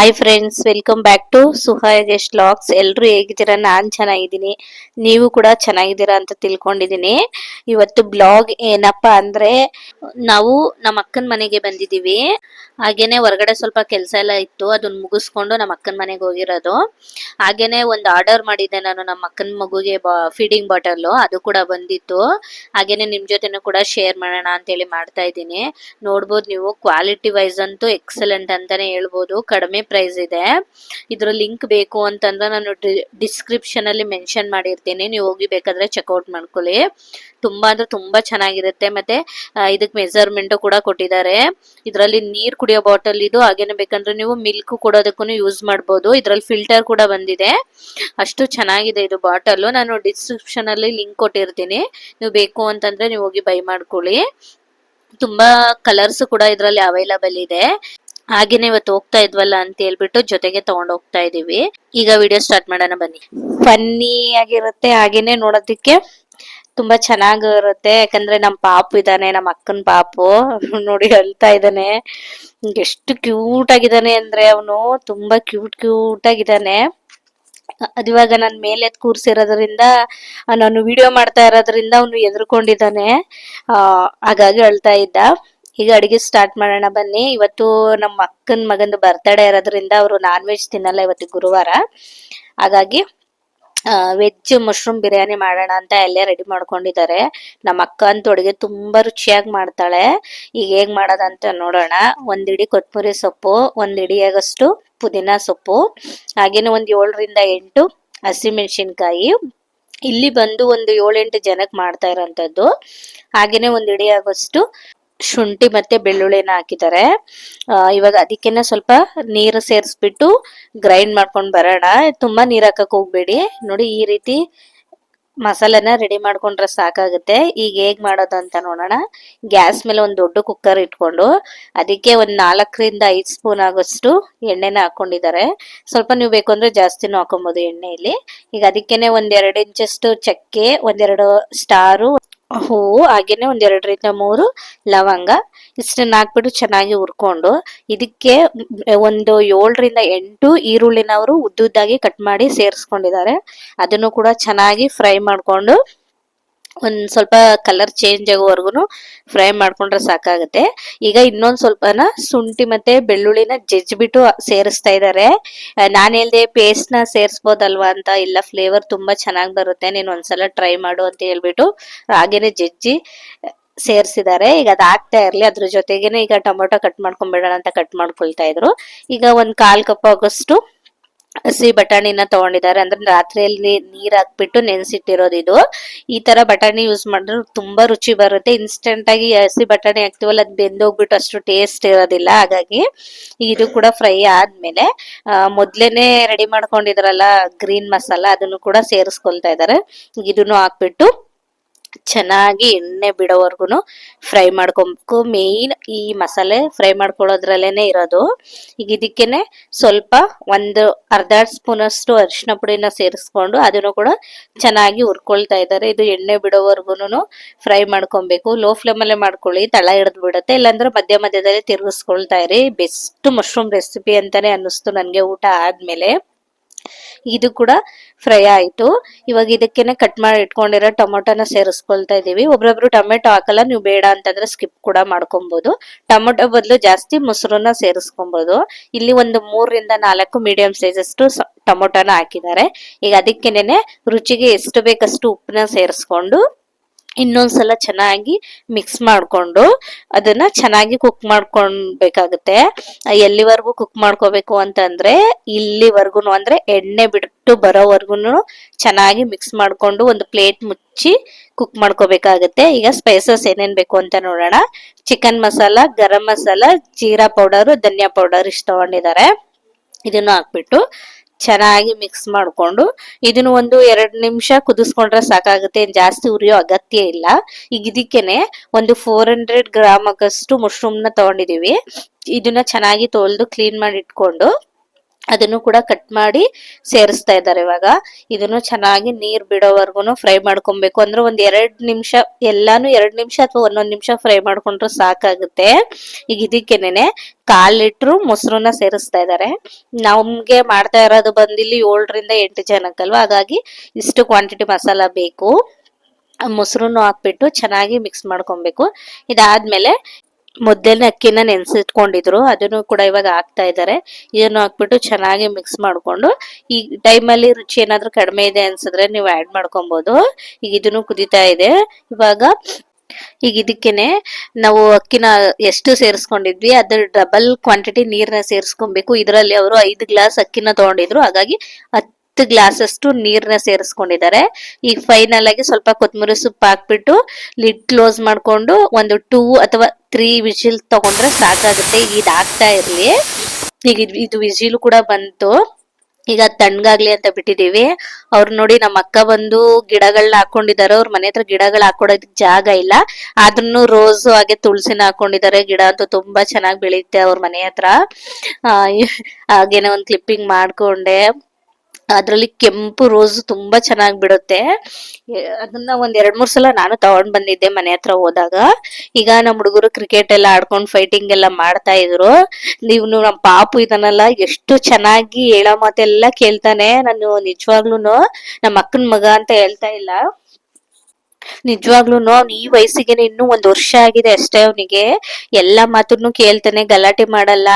Hi friends welcome back to Suhayajesh logs ಎಲ್ಲರೂ ಹೇಗಿದ್ದೀರಾ? ನಾನ್ ಚೆನ್ನಾಗಿದ್ದೀನಿ. ನೀವು ಕೂಡ ಚೆನ್ನಾಗಿದ್ದೀರಾ ಅಂತ ತಿಳ್ಕೊಂಡಿದ್ದೀನಿ. ಇವತ್ತು ಬ್ಲಾಗ್ ಏನಪ್ಪಾ ಅಂದ್ರೆ, ನಾವು ನಮ್ಮ ಅಕ್ಕನ ಮನೆಗೆ ಬಂದಿದ್ದೀವಿ. ಹಾಗೇನೆ ಹೊರಗಡೆ ಸ್ವಲ್ಪ ಕೆಲಸ ಎಲ್ಲ ಇತ್ತು ಅದನ್ನ ಮುಗಿಸ್ಕೊಂಡು ನಮ್ಮ ಅಕ್ಕನ ಮನೆಗೆ ಹೋಗಿರೋದು. ಹಾಗೇನೆ ಒಂದು ಆರ್ಡರ್ ಮಾಡಿದ್ದೆ ನಾನು ನಮ್ಮ ಅಕ್ಕನ ಮಗುಗೆ ಫೀಡಿಂಗ್ ಬಾಟಲ್ ಅದು ಕೂಡ ಬಂದಿತ್ತು. ಹಾಗೇನೆ ನಿಮ್ ಜೊತೆನೂ ಕೂಡ ಶೇರ್ ಮಾಡೋಣ ಅಂತೇಳಿ ಮಾಡ್ತಾ ಇದ್ದೀನಿ. ನೋಡ್ಬೋದು ನೀವು ಕ್ವಾಲಿಟಿ ವೈಸ್ ಅಂತೂ ಎಕ್ಸಲೆಂಟ್ ಅಂತಾನೆ ಹೇಳ್ಬೋದು. ಕಡಿಮೆ ಪ್ರೈಸ್ ಇದೆ. ಇದ್ರ ಲಿಂಕ್ ಬೇಕು ಅಂತಂದ್ರೆ ನಾನು ಡಿಸ್ಕ್ರಿಪ್ಷನ್ ಅಲ್ಲಿ ಮೆನ್ಷನ್ ಮಾಡಿರ್ತೀನಿ. ನೀವು ಹೋಗಿ ಬೇಕಾದ್ರೆ ಚೆಕ್ಔಟ್ ಮಾಡ್ಕೊಳ್ಳಿ. ತುಂಬಾ ಅಂದ್ರೆ ತುಂಬಾ ಚೆನ್ನಾಗಿರುತ್ತೆ. ಮತ್ತೆ ಇದಕ್ಕೆ ಇದಕ್ ಮೆಜರ್ಮೆಂಟ್ ಕೂಡ ಕೊಟ್ಟಿದ್ದಾರೆ. ಇದರಲ್ಲಿ ನೀರ್ ಕುಡಿಯೋ ಬಾಟಲ್ ಇದು, ಹಾಗೇನೆ ಬೇಕಂದ್ರೆ ನೀವು ಮಿಲ್ಕ್ ಕೊಡೋದಕ್ಕೂ ಯೂಸ್ ಮಾಡ್ಬೋದು. ಇದ್ರಲ್ಲಿ ಫಿಲ್ಟರ್ ಕೂಡ ಬಂದಿದೆ. ಅಷ್ಟು ಚೆನ್ನಾಗಿದೆ ಇದು ಬಾಟಲ್ ನಾನು ಡಿಸ್ಕ್ರಿಪ್ಷನ್ ಅಲ್ಲಿ ಲಿಂಕ್ ಕೊಟ್ಟಿರ್ತೀನಿ. ನೀವು ಬೇಕು ಅಂತಂದ್ರೆ ನೀವು ಹೋಗಿ ಬೈ ಮಾಡ್ಕೊಳ್ಳಿ. ತುಂಬಾ ಕಲರ್ಸ್ ಕೂಡ ಇದರಲ್ಲಿ ಅವೈಲಬಲ್ ಇದೆ. ಹಾಗೇನೆ ಇವತ್ತು ಹೋಗ್ತಾ ಇದ್ವಲ್ಲ ಅಂತ ಹೇಳ್ಬಿಟ್ಟು ಜೊತೆಗೆ ತಗೊಂಡ್ ಹೋಗ್ತಾ ಇದೀವಿ. ಈಗ ವಿಡಿಯೋ ಸ್ಟಾರ್ಟ್ ಮಾಡೋಣ ಬನ್ನಿ. ಫನ್ನಿ ಆಗಿರುತ್ತೆ, ಹಾಗೇನೆ ನೋಡೋದಕ್ಕೆ ತುಂಬಾ ಚೆನ್ನಾಗಿರುತ್ತೆ ಯಾಕಂದ್ರೆ ನಮ್ ಪಾಪು ಇದಾನೆ ನಮ್ಮ ಅಕ್ಕನ ಪಾಪು. ನೋಡಿ ಅಳ್ತಾ ಇದ್ದಾನೆ. ಎಷ್ಟು ಕ್ಯೂಟ್ ಆಗಿದ್ದಾನೆ ಅಂದ್ರೆ ಅವನು ತುಂಬಾ ಕ್ಯೂಟ್ ಕ್ಯೂಟ್ ಆಗಿದ್ದಾನೆ. ಅದಿವಾಗ ನಾನು ಮೇಲೆ ಎತ್ ಕೂರ್ಸಿರೋದ್ರಿಂದ ನಾನು ವಿಡಿಯೋ ಮಾಡ್ತಾ ಇರೋದ್ರಿಂದ ಅವನು ಎದ್ರುಕೊಂಡಿದ್ದಾನೆ. ಹಾಗಾಗಿ ಅಳ್ತಾ ಇದ್ದ. ಈಗ ಅಡಿಗೆ ಸ್ಟಾರ್ಟ್ ಮಾಡೋಣ ಬನ್ನಿ. ಇವತ್ತು ನಮ್ಮ ಅಕ್ಕನ ಮಗಂದು ಬರ್ತಡೇ ಇರೋದ್ರಿಂದ ಅವರು ನಾನ್ ವೆಜ್ ತಿನ್ನಲ್ಲ ಇವತ್ತು ಗುರುವಾರ. ಹಾಗಾಗಿ ವೆಜ್ ಮಶ್ರೂಮ್ ಬಿರಿಯಾನಿ ಮಾಡೋಣ ಅಂತ ಎಲ್ಲೇ ರೆಡಿ ಮಾಡ್ಕೊಂಡಿದ್ದಾರೆ. ನಮ್ಮ ಅಕ್ಕ ಅಂತ ಅಡುಗೆ ತುಂಬಾ ರುಚಿಯಾಗಿ ಮಾಡ್ತಾಳೆ. ಈಗ ಹೇಗ್ ಮಾಡೋದಂತ ನೋಡೋಣ. ಒಂದ್ ಇಡಿ ಕೊತ್ತಂಬರಿ ಸೊಪ್ಪು, ಒಂದ್ ಇಡಿಯಾಗಷ್ಟು ಪುದೀನ ಸೊಪ್ಪು, ಹಾಗೇನೆ ಒಂದ್ ಏಳರಿಂದ ಎಂಟು ಹಸಿಮೆಣಸಿನ್ಕಾಯಿ. ಇಲ್ಲಿ ಬಂದು ಒಂದು ಏಳೆಂಟು ಜನಕ್ಕೆ ಮಾಡ್ತಾ ಇರೋಂಥದ್ದು. ಹಾಗೇನೆ ಒಂದ್ ಇಡಿ ಆಗೋಷ್ಟು ಶುಂಠಿ ಮತ್ತೆ ಬೆಳ್ಳುಳ್ಳಿನ ಹಾಕಿದ್ದಾರೆ. ಇವಾಗ ಅದಕ್ಕೆನೆ ಸ್ವಲ್ಪ ನೀರು ಸೇರಿಸ್ಬಿಟ್ಟು ಗ್ರೈಂಡ್ ಮಾಡ್ಕೊಂಡು ಬರೋಣ. ತುಂಬಾ ನೀರ್ ಹಾಕಕ್ ಹೋಗ್ಬೇಡಿ. ನೋಡಿ ಈ ರೀತಿ ಮಸಾಲೆನ ರೆಡಿ ಮಾಡ್ಕೊಂಡ್ರೆ ಸಾಕಾಗುತ್ತೆ. ಈಗ ಹೇಗ್ ಮಾಡೋದು ಅಂತ ನೋಡೋಣ. ಗ್ಯಾಸ್ ಮೇಲೆ ಒಂದು ದೊಡ್ಡ ಕುಕ್ಕರ್ ಇಟ್ಕೊಂಡು ಅದಕ್ಕೆ ಒಂದ್ ನಾಲ್ಕರಿಂದ ಐದ್ ಸ್ಪೂನ್ ಆಗೋಷ್ಟು ಎಣ್ಣೆನ ಹಾಕೊಂಡಿದ್ದಾರೆ. ಸ್ವಲ್ಪ ನೀವು ಬೇಕು ಅಂದ್ರೆ ಜಾಸ್ತಿನೂ ಹಾಕೊಬಹುದು ಎಣ್ಣೆಯಲ್ಲಿ. ಈಗ ಅದಕ್ಕೆನೆ ಒಂದ್ ಎರಡು ಇಂಚಷ್ಟು ಚಕ್ಕೆ, ಒಂದೆರಡು ಸ್ಟಾರು ಹೂವು ಹಾಗೇನೆ ಒಂದ್ ಎರಡರಿಂದ ಮೂರು ಲವಂಗ. ಇಷ್ಟನ್ನ ಹಾಕ್ಬಿಟ್ಟು ಚೆನ್ನಾಗಿ ಹುರ್ಕೊಂಡು ಇದಕ್ಕೆ ಒಂದು ಏಳರಿಂದ ಎಂಟು ಈರುಳ್ಳಿನವರು ಉದ್ದುದ್ದಾಗಿ ಕಟ್ ಮಾಡಿ ಸೇರಿಸ್ಕೊಂಡಿದ್ದಾರೆ. ಅದನ್ನು ಕೂಡ ಚೆನ್ನಾಗಿ ಫ್ರೈ ಮಾಡ್ಕೊಂಡು ಒಂದ್ ಸ್ವಲ್ಪ ಕಲರ್ ಚೇಂಜ್ ಆಗೋವರೆಗೂ ಫ್ರೈ ಮಾಡ್ಕೊಂಡ್ರೆ ಸಾಕಾಗುತ್ತೆ. ಈಗ ಇನ್ನೊಂದು ಸ್ವಲ್ಪನ ಶುಂಠಿ ಮತ್ತೆ ಬೆಳ್ಳುಳ್ಳಿನ ಜಜ್ಜಿಬಿಟ್ಟು ಸೇರಿಸ್ತಾ ಇದ್ದಾರೆ ನಾನು ಹೇಳ್ದೆ ಪೇಸ್ಟ್ನ ಸೇರಿಸ್ಬೋದಲ್ವಾ ಅಂತ ಇಲ್ಲ ಫ್ಲೇವರ್ ತುಂಬಾ ಚೆನ್ನಾಗಿ ಬರುತ್ತೆ. ನೀನು ಒಂದ್ಸಲ ಟ್ರೈ ಮಾಡು ಅಂತ ಹೇಳ್ಬಿಟ್ಟು ಹಾಗೇನೆ ಜಜ್ಜಿ ಸೇರಿಸಿದ್ದಾರೆ ಈಗ ಅದು ಆಗ್ತಾ ಇರ್ಲಿ, ಅದ್ರ ಜೊತೆಗೇನೆ ಈಗ ಟೊಮೊಟೊ ಕಟ್ ಮಾಡ್ಕೊಂಡ್ಬಿಡೋಣ ಅಂತ ಕಟ್ ಮಾಡ್ಕೊಳ್ತಾ ಇದ್ರು. ಈಗ ಒಂದು ಕಾಲ್ ಕಪ್ ಆಗೋಷ್ಟು ಹಸಿ ಬಟಾಣಿನ ತಗೊಂಡಿದ್ದಾರೆ. ಅಂದ್ರೆ ರಾತ್ರಿಯಲ್ಲಿ ನೀರ್ ಹಾಕ್ಬಿಟ್ಟು ನೆನೆಸಿಟ್ಟಿರೋದು ಇದು. ಈ ತರ ಬಟಾಣಿ ಯೂಸ್ ಮಾಡಿದ್ರೆ ತುಂಬಾ ರುಚಿ ಬರುತ್ತೆ. ಇನ್ಸ್ಟೆಂಟ್ ಆಗಿ ಹಸಿ ಬಟಾಣಿ ಹಾಕ್ತಿವಲ್ಲ, ಅದ್ ಬೆಂದೋಗ್ಬಿಟ್ಟು ಅಷ್ಟು ಟೇಸ್ಟ್ ಇರೋದಿಲ್ಲ. ಹಾಗಾಗಿ ಇದು ಕೂಡ ಫ್ರೈ ಆದ್ಮೇಲೆ ಮೊದ್ಲೇನೆ ರೆಡಿ ಮಾಡ್ಕೊಂಡಿದ್ರಲ್ಲ ಗ್ರೀನ್ ಮಸಾಲ, ಅದನ್ನು ಕೂಡ ಸೇರಿಸ್ಕೊಳ್ತಾ ಇದ್ದಾರೆ. ಇದನ್ನು ಹಾಕ್ಬಿಟ್ಟು ಚೆನ್ನಾಗಿ ಎಣ್ಣೆ ಬಿಡೋವರ್ಗುನು ಫ್ರೈ ಮಾಡ್ಕೊಬೇಕು. ಮೇಯ್ನ್ ಈ ಮಸಾಲೆ ಫ್ರೈ ಮಾಡ್ಕೊಳ್ಳೋದ್ರಲ್ಲೇ ಇರೋದು. ಈಗ ಇದಕ್ಕೇನೆ ಸ್ವಲ್ಪ ಒಂದು ಅರ್ಧ ಸ್ಪೂನ್ ಅಷ್ಟು ಅರಿಶಿನ ಪುಡಿನ ಸೇರಿಸ್ಕೊಂಡು ಅದನ್ನು ಕೂಡ ಚೆನ್ನಾಗಿ ಹುರ್ಕೊಳ್ತಾ ಇದ್ದಾರೆ. ಇದು ಎಣ್ಣೆ ಬಿಡೋವರೆಗೂ ಫ್ರೈ ಮಾಡ್ಕೊಬೇಕು. ಲೋ ಫ್ಲೇಮಲ್ಲೇ ಮಾಡ್ಕೊಳ್ಳಿ. ತಳ ಹಿಡಿದು ಬಿಡುತ್ತೆ ಇಲ್ಲಾಂದ್ರೆ ಮಧ್ಯ ಮಧ್ಯದಲ್ಲಿ ತಿರುಗಿಸ್ಕೊಳ್ತಾ ಇರಿ. ಬೆಸ್ಟ್ ಮಶ್ರೂಮ್ ರೆಸಿಪಿ ಅಂತಾನೆ ಅನ್ನಿಸ್ತು ನನಗೆ ಊಟ ಆದ್ಮೇಲೆ. ಇದು ಕೂಡ ಫ್ರೈ ಆಯ್ತು. ಇವಾಗ ಇದಕ್ಕೆನೆ ಕಟ್ ಮಾಡಿ ಇಟ್ಕೊಂಡಿರೋ ಟೊಮೊಟೊನ ಸೇರಿಸ್ಕೊಳ್ತಾ ಇದ್ದೀವಿ ಒಬ್ರೊಬ್ರು ಟೊಮೆಟೊ ಹಾಕಲ್ಲ, ನೀವು ಬೇಡ ಅಂತಂದ್ರೆ ಸ್ಕಿಪ್ ಕೂಡ ಮಾಡ್ಕೊಬಹುದು ಟೊಮೊಟೊ ಬದಲು ಜಾಸ್ತಿ ಮೊಸರನ್ನ ಸೇರಿಸ್ಕೊಬಹುದು ಇಲ್ಲಿ ಒಂದು ಮೂರರಿಂದ ನಾಲ್ಕು ಮೀಡಿಯಂ ಸೈಜ್ ಟೊಮೊಟೊನ ಹಾಕಿದ್ದಾರೆ. ಈಗ ಅದಕ್ಕೇನೆ ರುಚಿಗೆ ಎಷ್ಟು ಬೇಕಷ್ಟು ಉಪ್ಪನ್ನ ಸೇರಿಸ್ಕೊಂಡು ಇನ್ನೊಂದ್ಸಲ ಚೆನ್ನಾಗಿ ಮಿಕ್ಸ್ ಮಾಡ್ಕೊಂಡು ಅದನ್ನ ಚೆನ್ನಾಗಿ ಕುಕ್ ಮಾಡ್ಕೊಳ್ಬೇಕಾಗುತ್ತೆ. ಎಲ್ಲಿವರೆಗೂ ಕುಕ್ ಮಾಡ್ಕೋಬೇಕು ಅಂತಂದ್ರೆ ಇಲ್ಲಿವರೆಗೂ ಅಂದ್ರೆ ಎಣ್ಣೆ ಬಿಟ್ಟು ಬರೋವರೆಗೂ ಚೆನ್ನಾಗಿ ಮಿಕ್ಸ್ ಮಾಡ್ಕೊಂಡು ಒಂದು ಪ್ಲೇಟ್ ಮುಚ್ಚಿ ಕುಕ್ ಮಾಡ್ಕೋಬೇಕಾಗುತ್ತೆ. ಈಗ ಸ್ಪೈಸಸ್ ಏನೇನ್ ಬೇಕು ಅಂತ ನೋಡೋಣ. Chicken masala, garam masala, jeera powder dhania powder ಇಷ್ಟ ತಗೊಂಡಿದ್ದಾರೆ. ಇದನ್ನು ಹಾಕ್ಬಿಟ್ಟು ಚೆನ್ನಾಗಿ ಮಿಕ್ಸ್ ಮಾಡ್ಕೊಂಡು ಇದನ್ನು ಒಂದು ಎರಡು ನಿಮಿಷ ಕುದಿಸ್ಕೊಂಡ್ರೆ ಸಾಕಾಗುತ್ತೆ. ಜಾಸ್ತಿ ಉರಿಯೋ ಅಗತ್ಯ ಇಲ್ಲ. ಈಗ ಇದಕ್ಕೇನೆ ಒಂದು ಫೋರ್ ಹಂಡ್ರೆಡ್ ಗ್ರಾಮ್ ಮಶ್ರೂಮ್ನ ತಗೊಂಡಿದೀವಿ. ಇದನ್ನ ಚೆನ್ನಾಗಿ ತೊಳೆದು ಕ್ಲೀನ್ ಮಾಡಿ ಇಟ್ಕೊಂಡು ಅದನ್ನು ಕೂಡ ಕಟ್ ಮಾಡಿ ಸೇರಿಸ್ತಾ ಇದ್ದಾರೆ ಇವಾಗ. ಇದನ್ನು ಚೆನ್ನಾಗಿ ನೀರ್ ಬಿಡೋವರೆಗೂ ಫ್ರೈ ಮಾಡ್ಕೊಬೇಕು. ಅಂದ್ರೆ ಒಂದ್ ಎರಡ್ ನಿಮಿಷ, ಎಲ್ಲಾನು ಎರಡ್ ನಿಮಿಷ ಅಥವಾ ಒಂದೊಂದ್ ನಿಮಿಷ ಫ್ರೈ ಮಾಡ್ಕೊಂಡ್ರೆ ಸಾಕಾಗುತ್ತೆ. ಈಗ ಇದಕ್ಕೇನೆ ಕಾಲ್ ಲೀಟ್ರು ಮೊಸರನ್ನ ಸೇರಿಸ್ತಾ ಇದ್ದಾರೆ. ನಮ್ಗೆ ಮಾಡ್ತಾ ಇರೋದು ಬಂದಿಲ್ಲಿ ಏಳರಿಂದ ಎಂಟು ಜನಕ್ಕಲ್ವಾ? ಹಾಗಾಗಿ ಇಷ್ಟು ಕ್ವಾಂಟಿಟಿ ಮಸಾಲ ಬೇಕು. ಮೊಸರನ್ನು ಹಾಕ್ಬಿಟ್ಟು ಚೆನ್ನಾಗಿ ಮಿಕ್ಸ್ ಮಾಡ್ಕೊಬೇಕು. ಇದಾದ್ಮೇಲೆ ಮುದ್ದೆನ ಅಕ್ಕಿನ ನೆನೆಸಿಟ್ಕೊಂಡಿದ್ರು, ಅದನ್ನು ಕೂಡ ಇವಾಗ ಹಾಕ್ತಾ ಇದ್ದಾರೆ ಇದನ್ನು ಹಾಕ್ಬಿಟ್ಟು ಚೆನ್ನಾಗಿ ಮಿಕ್ಸ್ ಮಾಡ್ಕೊಂಡು, ಈ ಟೈಮಲ್ಲಿ ರುಚಿ ಏನಾದರೂ ಕಡಿಮೆ ಇದೆ ಅನ್ಸಿದ್ರೆ ನೀವು ಆ್ಯಡ್ ಮಾಡ್ಕೊಬೋದು. ಈಗ ಇದನ್ನು ಕುದಿತಾ ಇದೆ. ಇವಾಗ ಈಗ ಇದಕ್ಕೇನೆ ನಾವು ಅಕ್ಕಿನ ಎಷ್ಟು ಸೇರಿಸ್ಕೊಂಡಿದ್ವಿ, ಅದ್ರ ಡಬಲ್ ಕ್ವಾಂಟಿಟಿ ನೀರನ್ನ ಸೇರಿಸ್ಕೊಬೇಕು. ಇದರಲ್ಲಿ ಅವರು ಐದು ಗ್ಲಾಸ್ ಅಕ್ಕಿನ ತಗೊಂಡಿದ್ರು. ಹಾಗಾಗಿ ಗ್ಲಾಸ್ ಅಷ್ಟು ನೀರ್ನ ಸೇರಿಸ್ಕೊಂಡಿದ್ದಾರೆ. ಈಗ ಫೈನಲ್ ಆಗಿ ಸ್ವಲ್ಪ ಕೊತ್ತಂಬರಿ ಸೊಪ್ಪು ಹಾಕ್ಬಿಟ್ಟು ಲಿಡ್ ಕ್ಲೋಸ್ ಮಾಡ್ಕೊಂಡು ಒಂದು ಟೂ ಅಥವಾ ತ್ರೀ ವಿಜಿಲ್ ತಗೊಂಡ್ರೆ ಸಾಕಾಗುತ್ತೆ. ಇದು ಆಗ್ತಾ ಇರ್ಲಿ. ಈಗ ಇದು- ವಿಜಿಲ್ ಕೂಡ ಬಂತು. ಈಗ ತಣ್ಣಗಾಗ್ಲಿ ಅಂತ ಬಿಟ್ಟಿದೀವಿ ಅವ್ರು ನೋಡಿ ನಮ್ಮ ಅಕ್ಕ ಬಂದು ಗಿಡಗಳನ್ನ ಹಾಕೊಂಡಿದ್ದಾರೆ. ಅವ್ರ ಮನೆ ಹತ್ರ ಗಿಡಗಳು ಹಾಕೊಡೋದಕ್ಕೆ ಜಾಗ ಇಲ್ಲ. ಆದ್ರೂ ರೋಸ್ ಹಾಗೆ ತುಳಸಿನ ಹಾಕೊಂಡಿದ್ದಾರೆ. ಗಿಡ ಅಂತೂ ತುಂಬಾ ಚೆನ್ನಾಗಿ ಬೆಳೆಯುತ್ತೆ ಅವ್ರ ಮನೆ ಹತ್ರ. ಹಾಗೇನೆ ಒಂದ್ ಕ್ಲಿಪ್ಪಿಂಗ್ ಮಾಡ್ಕೊಂಡೆ. ಅದ್ರಲ್ಲಿ ಕೆಂಪು ರೋಸ್ ತುಂಬಾ ಚೆನ್ನಾಗಿ ಬಿಡುತ್ತೆ. ಅದನ್ನ ಒಂದ್ ಎರಡ್ ಮೂರ್ ಸಲ ನಾನು ತಗೊಂಡ್ ಬಂದಿದ್ದೆ ಮನೆ ಹತ್ರ ಹೋದಾಗ. ಈಗ ನಮ್ಮ ಹುಡುಗರು ಕ್ರಿಕೆಟ್ ಎಲ್ಲ ಆಡ್ಕೊಂಡ್ ಫೈಟಿಂಗ್ ಎಲ್ಲ ಮಾಡ್ತಾ ಇದ್ರು. ನೀವು ನಮ್ ಪಾಪು ಇದನ್ನೆಲ್ಲ ಎಷ್ಟು ಚೆನ್ನಾಗಿ ಹೇಳೋ ಮಾತೆಲ್ಲ ಕೇಳ್ತಾನೆ. ನಾನು ನಿಜವಾಗ್ಲೂ ನಮ್ಮ ಅಕ್ಕನ ಮಗ ಅಂತ ಹೇಳ್ತಾ ಇಲ್ಲ. ನಿಜವಾಗ್ಲೂ ಅವ್ನು ಈ ವಯಸ್ಸಿಗೆ ಇನ್ನೂ ಒಂದ್ ವರ್ಷ ಆಗಿದೆ ಅಷ್ಟೇ ಅವನಿಗೆ. ಎಲ್ಲಾ ಮಾತನ್ನು ಕೇಳ್ತಾನೆ ಗಲಾಟೆ ಮಾಡಲ್ಲ.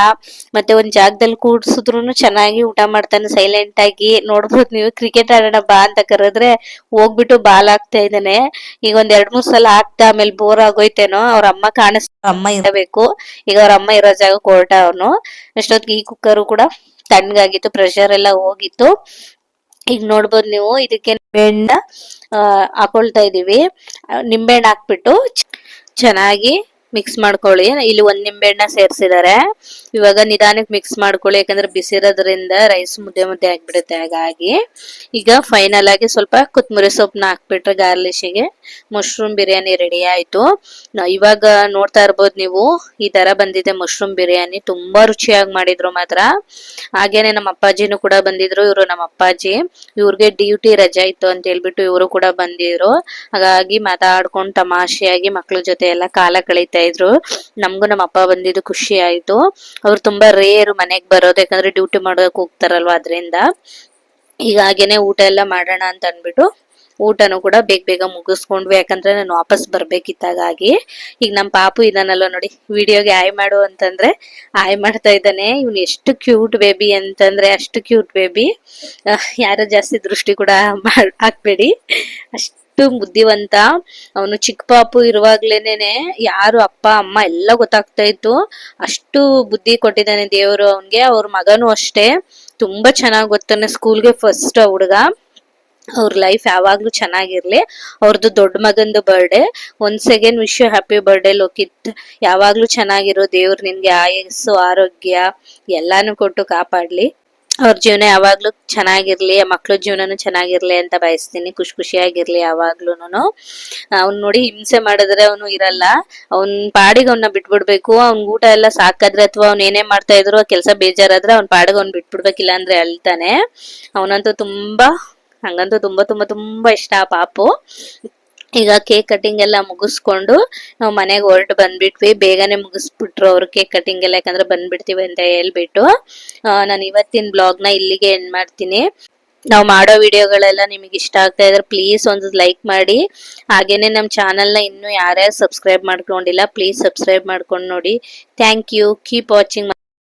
ಮತ್ತೆ ಒಂದ್ ಜಾಗದಲ್ಲಿ ಕೂಡ್ಸಿದ್ರು ಚೆನ್ನಾಗಿ ಊಟ ಮಾಡ್ತಾನೆ ಸೈಲೆಂಟ್ ಆಗಿ. ನೋಡ್ಬೋದು ನೀವು ಕ್ರಿಕೆಟ್ ಆಡೋಣ ಬಾ ಅಂತ ಕರೆದ್ರೆ ಹೋಗ್ಬಿಟ್ಟು ಬಾಲ್ ಆಗ್ತಾ ಇದ್ದಾನೆ. ಈಗ ಒಂದ್ ಎರಡ್ ಮೂರ್ ಸಲ ಆಗ್ತಾ ಆಮೇಲೆ ಬೋರ್ ಆಗೋಯ್ತೇನೋ ಅವ್ರ ಅಮ್ಮ ಕಾಣಿಸ್ ಅಮ್ಮ ಇರಬೇಕು. ಈಗ ಅವ್ರ ಅಮ್ಮ ಇರೋ ಜಾಗ ಕೊರಟ ಅವನು. ಎಷ್ಟೊತ್ತಿಗೆ ಈ ಕುಕ್ಕರು ಕೂಡ ತಣ್ಣಗಾಗಿತ್ತು ಪ್ರೆಷರ್ ಎಲ್ಲ ಹೋಗಿತ್ತು. ಈಗ ನೋಡ್ಬೋದು ನೀವು ಇದಕ್ಕೆ ನಿಂಬೆಹಣ್ಣ ಆ, ಹಾಕೊಳ್ತಾ ಇದೀವಿ. ಆ, ನಿಂಬೆಹಣ್ಣು ಹಾಕ್ಬಿಟ್ಟು ಚೆನ್ನಾಗಿ ಮಿಕ್ಸ್ ಮಾಡ್ಕೊಳ್ಳಿ. ಇಲ್ಲಿ ಒಂದ್ ನಿಂಬೆಹಣ್ಣ ಸೇರ್ಸಿದಾರೆ. ಇವಾಗ ನಿಧಾನಕ್ಕೆ ಮಿಕ್ಸ್ ಮಾಡ್ಕೊಳ್ಳಿ. ಯಾಕಂದ್ರೆ ಬಿಸಿರೋದ್ರಿಂದ ರೈಸ್ ಮುದ್ದೆ ಮುದ್ದೆ ಆಗ್ಬಿಡುತ್ತೆ. ಹಾಗಾಗಿ ಈಗ ಫೈನಲ್ ಆಗಿ ಸ್ವಲ್ಪ ಕೊತ್ತಂಬರಿ ಸೊಪ್ಪನ್ನ ಹಾಕ್ಬಿಟ್ರೆ ಗಾರ್ಲಿಶಿಗೆ ಮಶ್ರೂಮ್ ಬಿರಿಯಾನಿ ರೆಡಿ ಆಯ್ತು. ಇವಾಗ ನೋಡ್ತಾ ಇರ್ಬೋದು ನೀವು, ಈ ತರ ಬಂದಿದೆ ಮಶ್ರೂಮ್ ಬಿರಿಯಾನಿ. ತುಂಬಾ ರುಚಿಯಾಗಿ ಮಾಡಿದ್ರು ಮಾತ್ರ. ಹಾಗೇನೆ ನಮ್ಮ ಅಪ್ಪಾಜಿನೂ ಕೂಡ ಬಂದಿದ್ರು, ಇವರು ನಮ್ಮ ಅಪ್ಪಾಜಿ. ಇವ್ರಿಗೆ ಡ್ಯೂಟಿ ರಜಾ ಇತ್ತು ಅಂತ ಹೇಳ್ಬಿಟ್ಟು ಇವರು ಕೂಡ ಬಂದಿದ್ರು. ಹಾಗಾಗಿ ಮಾತಾಡ್ಕೊಂಡು ತಮಾಷೆಯಾಗಿ ಮಕ್ಳ ಜೊತೆ ಎಲ್ಲ ಕಾಲ ಕಳೀತಾ ಇದ್ರು. ನಮ್ಗೂ ನಮ್ಮ ಅಪ್ಪ ಬಂದಿದ್ದು ಖುಷಿ ಆಯ್ತು. ಅವ್ರು ತುಂಬಾ ರೇರ್ ಮನೆಗ್ ಬರೋದು, ಯಾಕಂದ್ರೆ ಡ್ಯೂಟಿ ಮಾಡೋದಕ್ಕೆ ಹೋಗ್ತಾರಲ್ವಾ ಅದ್ರಿಂದ. ಈಗ ಹಾಗೇನೆ ಊಟ ಎಲ್ಲ ಮಾಡೋಣ ಅಂತ ಅನ್ಬಿಟ್ಟು ಊಟನು ಕೂಡ ಬೇಗ ಬೇಗ ಮುಗಿಸ್ಕೊಂಡ್ವಿ. ಯಾಕಂದ್ರೆ ನಾನು ವಾಪಸ್ ಬರ್ಬೇಕಿತ್ತಾಗಿ ಈಗ ನಮ್ಮ ಪಾಪು ಇದನ್ನಲ್ಲ ನೋಡಿ, ವಿಡಿಯೋಗೆ ಆಯ್ ಮಾಡು ಅಂತಂದ್ರೆ ಆಯ್ ಮಾಡ್ತಾ ಇದ್ದಾನೆ. ಇವ್ನು ಎಷ್ಟು ಕ್ಯೂಟ್ ಬೇಬಿ ಅಂತಂದ್ರೆ ಅಷ್ಟು ಕ್ಯೂಟ್ ಬೇಬಿ. ಯಾರೋ ಜಾಸ್ತಿ ದೃಷ್ಟಿ ಕೂಡ ಹಾಕ್ಬೇಡಿ. ಅಷ್ಟು ಬುದ್ಧಿವಂತ. ಅವನು ಚಿಕ್ಕ ಪಾಪು ಇರುವಾಗ್ಲೇನೆ ಯಾರು ಅಪ್ಪ, ಅಮ್ಮ ಎಲ್ಲ ಗೊತ್ತಾಗ್ತಾ ಇತ್ತು. ಅಷ್ಟು ಬುದ್ಧಿ ಕೊಟ್ಟಿದ್ದಾನೆ ದೇವರು ಅವನ್ಗೆ. ಅವ್ರ ಮಗನೂ ಅಷ್ಟೇ. ತುಂಬಾ ಚೆನ್ನಾಗಿ ಗೊತ್ತಾನೆ ಸ್ಕೂಲ್ಗೆ ಫಸ್ಟ್ ಹುಡುಗ. ಅವ್ರ ಲೈಫ್ ಯಾವಾಗ್ಲೂ ಚೆನ್ನಾಗಿರ್ಲಿ. ಅವ್ರದ್ದು ದೊಡ್ಡ ಮಗಂದು birthday one second wish happy birthday Lokith. ಯಾವಾಗ್ಲೂ ಚೆನ್ನಾಗಿರೋ ದೇವ್ರು ನಿನ್ಗೆ ಆಯಸ್ಸು, ಆರೋಗ್ಯ ಎಲ್ಲಾನು ಕೊಟ್ಟು ಕಾಪಾಡ್ಲಿ. ಅವ್ರ ಜೀವನ ಯಾವಾಗ್ಲೂ ಚೆನ್ನಾಗಿರ್ಲಿ ಮಕ್ಳ ಜೀವನನು ಚೆನ್ನಾಗಿರ್ಲಿ ಅಂತ ಬಯಸ್ತೀನಿ ಖುಷಿ ಖುಷಿಯಾಗಿರ್ಲಿ ಯಾವಾಗ್ಲೂನು ಅವ್ನ್ ನೋಡಿ ಹಿಂಸೆ ಮಾಡಿದ್ರೆ ಅವನು ಇರಲ್ಲ. ಅವ್ನ್ ಪಾಡಿಗೆ ಅವ್ನ ಬಿಟ್ಬಿಡ್ಬೇಕು. ಅವ್ನ್ ಊಟ ಎಲ್ಲ ಸಾಕಾದ್ರೆ ಅಥವಾ ಅವ್ನ ಏನೇ ಮಾಡ್ತಾ ಇದ್ರು ಕೆಲಸ ಬೇಜಾರಾದ್ರೆ ಅವ್ನ್ ಪಾಡಿಗೆ ಅವ್ನ್ ಬಿಟ್ಬಿಡ್ಬೇಕಿಲ್ಲ ಅಂದ್ರೆ ಅಳ್ತಾನೆ. ಅವನಂತೂ ತುಂಬಾ ಹಂಗಂತೂ ತುಂಬಾ ತುಂಬಾ ತುಂಬಾ ಇಷ್ಟ ಆ ಪಾಪು. ಈಗ ಕೇಕ್ ಕಟಿಂಗ್ ಎಲ್ಲ ಮುಗಿಸ್ಕೊಂಡು ನಾವು ಮನೆಗೆ ಹೊರಟು ಬಂದ್ಬಿಟ್ವಿ. ಬೇಗನೆ ಮುಗಿಸ್ಬಿಟ್ರು ಅವ್ರು ಕೇಕ್ ಕಟಿಂಗ್ ಎಲ್ಲ, ಯಾಕಂದ್ರೆ ಬಂದ್ಬಿಡ್ತೀವಿ ಅಂತ ಹೇಳ್ಬಿಟ್ಟು. ನಾನು ಇವತ್ತಿನ ಬ್ಲಾಗ್ನ ಇಲ್ಲಿಗೆ ಎಂಡ್ ಮಾಡ್ತೀನಿ. ನಾವು ಮಾಡೋ ವಿಡಿಯೋಗಳೆಲ್ಲ ನಿಮಗೆ ಇಷ್ಟ ಆಗ್ತಾ ಇದ್ರೆ ಪ್ಲೀಸ್ ಒಂದು ಲೈಕ್ ಮಾಡಿ. ಹಾಗೇನೆ ನಮ್ಮ ಚಾನಲ್ನ ಇನ್ನೂ ಯಾರ್ಯಾರು ಸಬ್ಸ್ಕ್ರೈಬ್ ಮಾಡ್ಕೊಂಡಿಲ್ಲ ಪ್ಲೀಸ್ ಸಬ್ಸ್ಕ್ರೈಬ್ ಮಾಡ್ಕೊಂಡು ನೋಡಿ. Thank you keep watching